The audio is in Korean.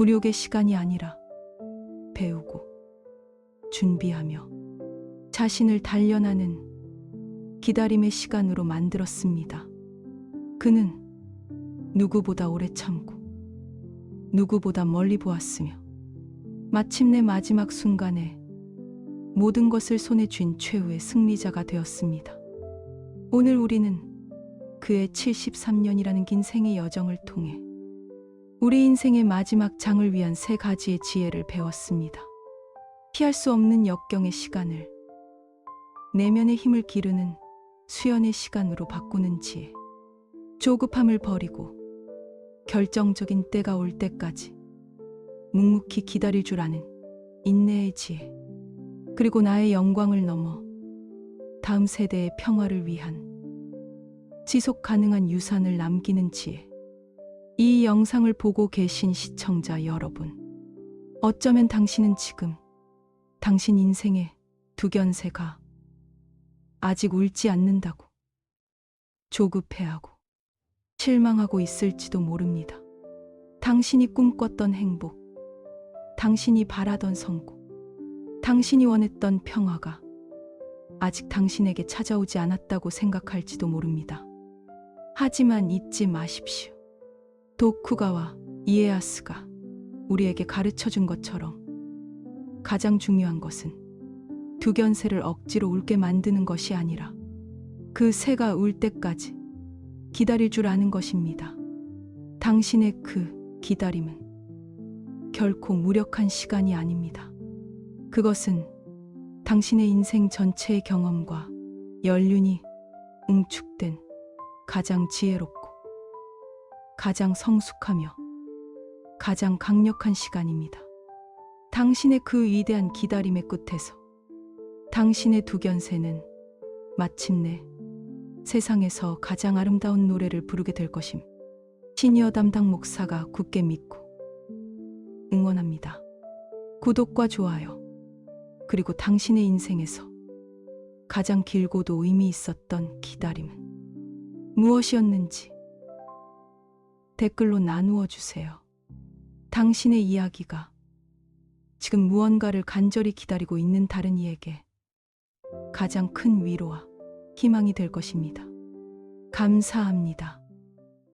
굴욕의 시간이 아니라 배우고 준비하며 자신을 단련하는 기다림의 시간으로 만들었습니다. 그는 누구보다 오래 참고 누구보다 멀리 보았으며 마침내 마지막 순간에 모든 것을 손에 쥔 최후의 승리자가 되었습니다. 오늘 우리는 그의 73년이라는 긴 생의 여정을 통해 우리 인생의 마지막 장을 위한 세 가지의 지혜를 배웠습니다. 피할 수 없는 역경의 시간을 내면의 힘을 기르는 수연의 시간으로 바꾸는 지혜. 조급함을 버리고 결정적인 때가 올 때까지 묵묵히 기다릴 줄 아는 인내의 지혜. 그리고 나의 영광을 넘어 다음 세대의 평화를 위한 지속 가능한 유산을 남기는 지혜. 이 영상을 보고 계신 시청자 여러분. 어쩌면 당신은 지금 당신 인생의 두견새가 아직 울지 않는다고 조급해하고 실망하고 있을지도 모릅니다. 당신이 꿈꿨던 행복, 당신이 바라던 성공, 당신이 원했던 평화가 아직 당신에게 찾아오지 않았다고 생각할지도 모릅니다. 하지만 잊지 마십시오. 도쿠가와 이에야스가 우리에게 가르쳐 준 것처럼 가장 중요한 것은 두 견새를 억지로 울게 만드는 것이 아니라 그 새가 울 때까지 기다릴 줄 아는 것입니다. 당신의 그 기다림은 결코 무력한 시간이 아닙니다. 그것은 당신의 인생 전체의 경험과 연륜이 응축된 가장 지혜롭고 가장 성숙하며 가장 강력한 시간입니다. 당신의 그 위대한 기다림의 끝에서 당신의 두 견새는 마침내 세상에서 가장 아름다운 노래를 부르게 될 것임. 시니어 담당 목사가 굳게 믿고 응원합니다. 구독과 좋아요, 그리고 당신의 인생에서 가장 길고도 의미 있었던 기다림은 무엇이었는지 댓글로 나누어 주세요. 당신의 이야기가 지금 무언가를 간절히 기다리고 있는 다른 이에게 가장 큰 위로와 희망이 될 것입니다. 감사합니다.